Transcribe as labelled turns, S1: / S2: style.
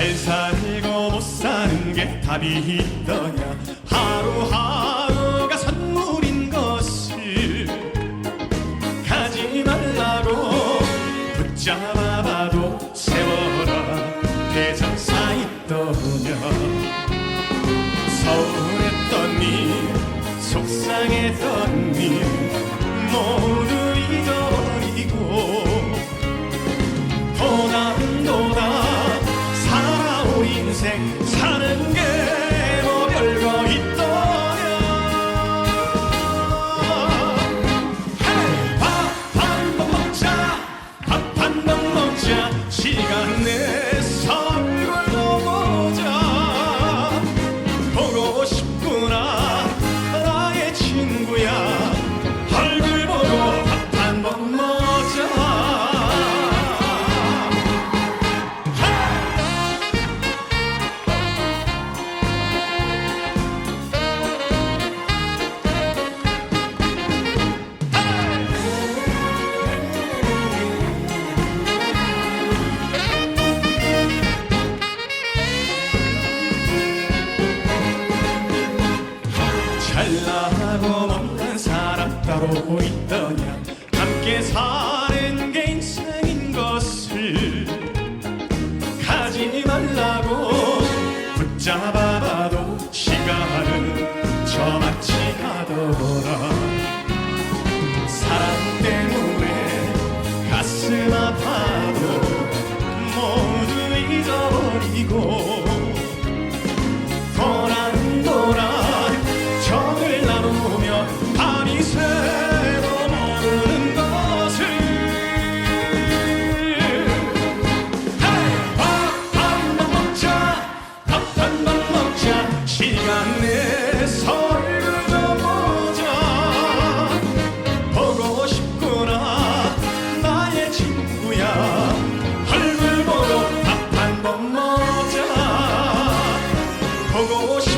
S1: 잘 살고 못 사는 게 답이 있더냐? 하루하루가 선물인 것을 가지 말라고 붙잡아봐도 세워라 대장사 있더냐? 서운했던 니 속상했던 니 살 따로 있더냐? 함께 사는 게 인생인 것을 가지 말라고 붙잡아봐도 시간은 저마치 가더라 사랑 때문에 가슴 아파도 모두 잊어버리고 보고